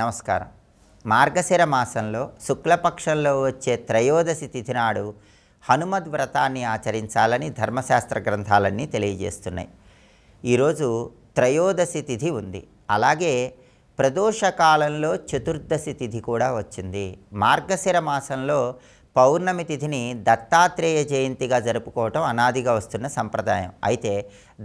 నమస్కారం. మార్గశిర మాసంలో శుక్లపక్షంలో వచ్చే త్రయోదశి తిథి నాడు హనుమద్ వ్రతాన్ని ఆచరించాలని ధర్మశాస్త్ర గ్రంథాలన్నీ తెలియజేస్తున్నాయి. ఈరోజు త్రయోదశి తిథి ఉంది. అలాగే ప్రదోష కాలంలో చతుర్దశి తిథి కూడా వచ్చింది. మార్గశిర మాసంలో పౌర్ణమి తిథిని దత్తాత్రేయ జయంతిగా జరుపుకోవటం అనాదిగా వస్తున్న సంప్రదాయం. అయితే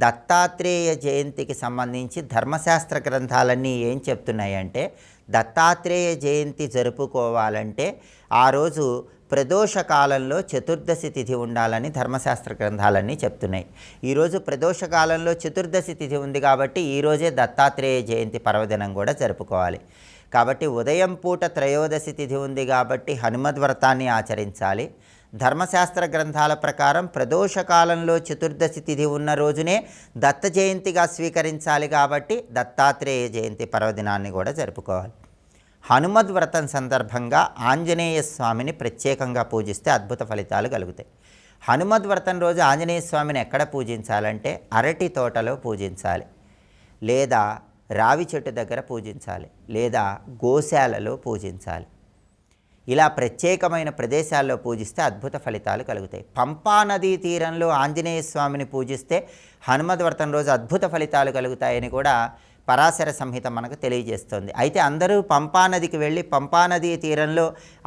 దత్తాత్రేయ జయంతికి సంబంధించి ధర్మశాస్త్ర గ్రంథాలన్నీ ఏం చెప్తున్నాయంటే దత్తాత్రేయ జయంతి జరుపుకోవాలంటే ఆ రోజు ప్రదోష కాలంలో చతుర్దశి తిథి ఉండాలని ధర్మశాస్త్ర గ్రంథాలన్నీ చెప్తున్నాయి. ఈరోజు ప్రదోష కాలంలో చతుర్దశి తిథి ఉంది కాబట్టి ఈరోజే దత్తాత్రేయ జయంతి పర్వదినం కూడా జరుపుకోవాలి. కాబట్టి ఉదయం పూట త్రయోదశి తిథి ఉంది కాబట్టి హనుమద్ వ్రతాన్ని ఆచరించాలి. ధర్మశాస్త్ర గ్రంథాల ప్రకారం ప్రదోష కాలంలో చతుర్దశి తిథి ఉన్న రోజునే దత్త జయంతిగా స్వీకరించాలి కాబట్టి దత్తాత్రేయ జయంతి పర్వదినాన్ని కూడా జరుపుకోవాలి. హనుమద్ వ్రతం సందర్భంగా ఆంజనేయ స్వామిని ప్రత్యేకంగా పూజిస్తే అద్భుత ఫలితాలు కలుగుతాయి. హనుమద్ వ్రతం రోజు ఆంజనేయ స్వామిని ఎక్కడ పూజించాలంటే అరటి తోటలో పూజించాలి. లేదా రావి చెట్టు దగ్గర పూజించాలి. లేదా గోశాలలో పూజించాలి. ఇలా ప్రత్యేకమైన ప్రదేశాల్లో పూజిస్తే అద్భుత ఫలితాలు కలుగుతాయి. పంపా నదీ తీరంలో ఆంజనేయ స్వామిని పూజిస్తే హనుమద్వర్తం రోజు అద్భుత ఫలితాలు కలుగుతాయని కూడా పరాశర సంహిత మనకు తెలియజేస్తుంది. అయితే అందరూ పంపా నదికి వెళ్ళి పంపా నదీ తీరంలో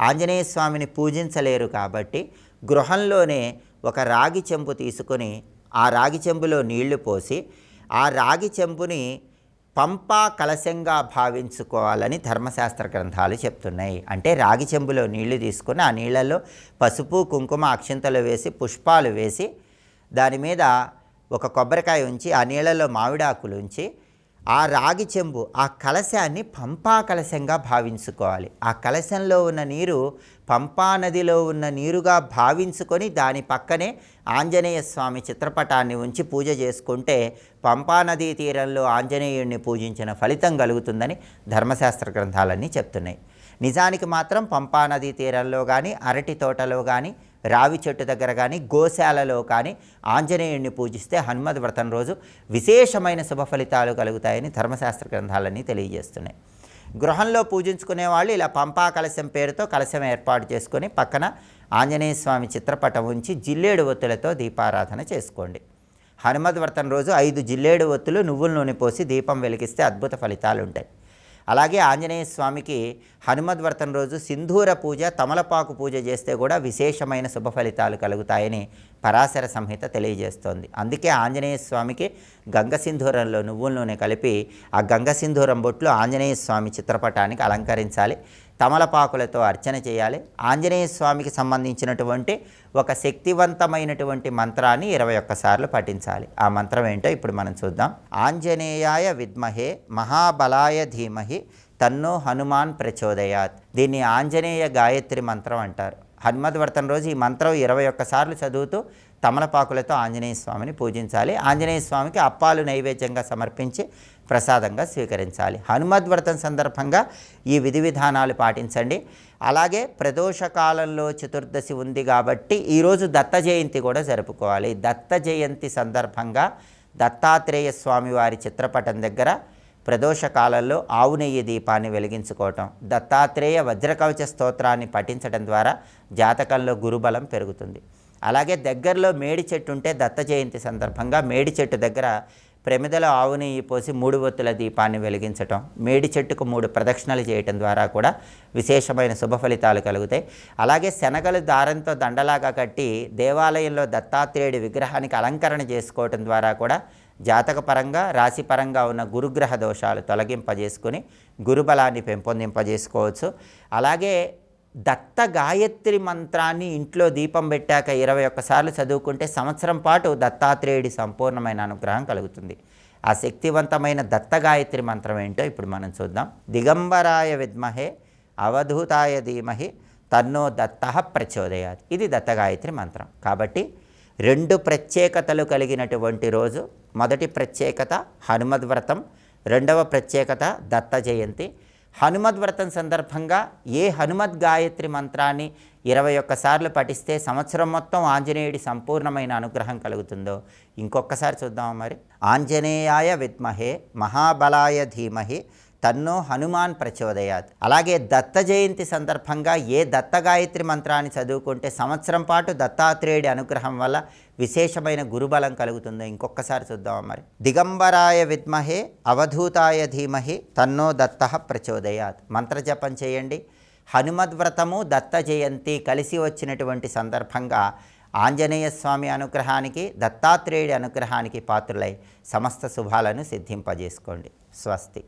ఆంజనేయ స్వామిని పూజించలేరు కాబట్టి గృహంలోనే ఒక రాగి చెంబు తీసుకొని ఆ రాగి చెంబులో నీళ్ళు పోసి ఆ రాగి చెంబుని పంపా కలశంగా భావించుకోవాలని ధర్మశాస్త్ర గ్రంథాలు చెప్తున్నాయి. అంటే రాగి చెంబులో నీళ్ళు తీసుకొని ఆ నీళ్ళలో పసుపు కుంకుమ అక్షింతలు వేసి పుష్పాలు వేసి దాని మీద ఒక కొబ్బరికాయ ఉంచి ఆ నీళ్ళలో మామిడాకులు ఉంచి ఆ రాగి చెంబు ఆ కలశాన్ని పంపా కలశంగా భావించుకోవాలి. ఆ కలశంలో ఉన్న నీరు పంపా నదిలో ఉన్న నీరుగా భావించుకొని దాని పక్కనే ఆంజనేయ స్వామి చిత్రపటాన్ని ఉంచి పూజ చేసుకుంటే పంపా నదీ తీరంలో ఆంజనేయుడిని పూజించిన ఫలితం కలుగుతుందని ధర్మశాస్త్ర గ్రంథాలన్నీ చెప్తున్నాయి. నిజానికి మాత్రం పంపా నదీ తీరంలో కానీ అరటి తోటలో కానీ రావి చెట్టు దగ్గర కానీ గోశాలలో కానీ ఆంజనేయుడిని పూజిస్తే హనుమద్ వ్రతం రోజు విశేషమైన శుభ ఫలితాలు కలుగుతాయని ధర్మశాస్త్ర గ్రంథాలన్నీ తెలియజేస్తున్నాయి. గృహంలో పూజించుకునే వాళ్ళు ఇలా పంపా కలశం పేరుతో కలశం ఏర్పాటు చేసుకొని పక్కన ఆంజనేయ స్వామి చిత్రపటం ఉంచి జిల్లేడు ఒత్తులతో దీపారాధన చేసుకోండి. హనుమద్ వ్రతం రోజు ఐదు జిల్లేడు ఒత్తులు నువ్వుల నూనె పోసి దీపం వెలిగిస్తే అద్భుత ఫలితాలు ఉంటాయి అలాగే ఆంజనేయ స్వామికి హనుమద్ రోజు సింధూర పూజ తమలపాకు పూజ చేస్తే కూడా విశేషమైన శుభ ఫలితాలు కలుగుతాయని పరాశర సంహిత తెలియజేస్తోంది. అందుకే ఆంజనేయ స్వామికి గంగ సింధూరంలో నువ్వుల నూనె కలిపి ఆ గంగ సింధూరం బొట్లు ఆంజనేయ స్వామి చిత్రపటానికి అలంకరించాలి. తమలపాకులతో అర్చన చేయాలి. ఆంజనేయ స్వామికి సంబంధించినటువంటి ఒక శక్తివంతమైనటువంటి మంత్రాన్ని ఇరవై ఒక్కసార్లు పఠించాలి. ఆ మంత్రం ఏంటో ఇప్పుడు మనం చూద్దాం. ఆంజనేయాయ విద్మహే మహాబలాయ ధీమహి తన్నో హనుమాన్ ప్రచోదయాత్. దీన్ని ఆంజనేయ గాయత్రి మంత్రం అంటారు. హనుమద్ రోజు ఈ మంత్రం ఇరవై ఒక్కసార్లు చదువుతూ తమలపాకులతో ఆంజనేయ స్వామిని పూజించాలి. ఆంజనేయ స్వామికి అప్పాలు నైవేద్యంగా సమర్పించి ప్రసాదంగా స్వీకరించాలి. హనుమద్వ్రతం సందర్భంగా ఈ విధి విధానాలు పాటించండి. అలాగే ప్రదోష కాలంలో చతుర్దశి ఉంది కాబట్టి ఈరోజు దత్త జయంతి కూడా జరుపుకోవాలి. దత్త జయంతి సందర్భంగా దత్తాత్రేయ స్వామి వారి చిత్రపటం దగ్గర ప్రదోష కాలంలో ఆవు నెయ్యి దీపాన్ని వెలిగించుకోవటం దత్తాత్రేయ వజ్రకవచ స్తోత్రాన్ని పఠించడం ద్వారా జాతకంలో గురుబలం పెరుగుతుంది. అలాగే దగ్గరలో మేడి చెట్టు ఉంటే దత్త జయంతి సందర్భంగా మేడి చెట్టు దగ్గర ప్రమిదల ఆవు నెయ్యి పోసి మూడు ఒత్తుల దీపాన్ని వెలిగించటం మేడి చెట్టుకు మూడు ప్రదక్షిణలు చేయటం ద్వారా కూడా విశేషమైన శుభ ఫలితాలు కలుగుతాయి. అలాగే శనగలు దారంతో దండలాగా కట్టి దేవాలయంలో దత్తాత్రేయుడి విగ్రహానికి అలంకరణ చేసుకోవటం ద్వారా కూడా జాతకపరంగా రాశిపరంగా ఉన్న గురుగ్రహ దోషాలు తొలగింపజేసుకొని గురుబలాన్ని పెంపొందింపజేసుకోవచ్చు. అలాగే దత్త గాయత్రి మంత్రాన్ని ఇంట్లో దీపం పెట్టాక ఇరవై ఒక్కసార్లు చదువుకుంటే సంవత్సరం పాటు దత్తాత్రేయుడి సంపూర్ణమైన అనుగ్రహం కలుగుతుంది. ఆ శక్తివంతమైన దత్త గాయత్రి మంత్రం ఏంటో ఇప్పుడు మనం చూద్దాం. దిగంబరాయ విద్మహే అవధూతాయ ధీమహి తన్నో దత్త ప్రచోదయాత్. ఇది దత్త గాయత్రి మంత్రం. కాబట్టి రెండు ప్రత్యేకతలు కలిగినటువంటి రోజు మొదటి ప్రత్యేకత హనుమద్ వ్రతం రెండవ ప్రత్యేకత దత్త జయంతి హనుమద్ వ్రతం సందర్భంగా ఏ హనుమద్ గాయత్రి మంత్రాన్ని ఇరవై ఒక్కసార్లు పఠిస్తే సంవత్సరం మొత్తం ఆంజనేయుడి సంపూర్ణమైన అనుగ్రహం కలుగుతుందో? ఇంకొకసారి చూద్దాం మరి. ఆంజనేయాయ విద్మహే మహాబలాయ ధీమహి తన్నో హనుమాన్ ప్రచోదయాత్. అలాగే దత్త జయంతి సందర్భంగా ఏ దత్త గాయత్రి మంత్రాన్ని చదువుకుంటే సంవత్సరం పాటు దత్తాత్రేయుడి అనుగ్రహం వల్ల విశేషమైన గురుబలం కలుగుతుందో ఇంకొకసారి చూద్దాం మరి. దిగంబరాయ విద్మహే అవధూతాయ ధీమహి తన్నో దత్త ప్రచోదయాత్. మంత్రజపం చేయండి. హనుమద్వ్రతము దత్త జయంతి కలిసి వచ్చినటువంటి సందర్భంగా ఆంజనేయ స్వామి అనుగ్రహానికి దత్తాత్రేయుడి అనుగ్రహానికి పాత్రులై సమస్త శుభాలను సిద్ధింపజేసుకోండి. స్వస్తి.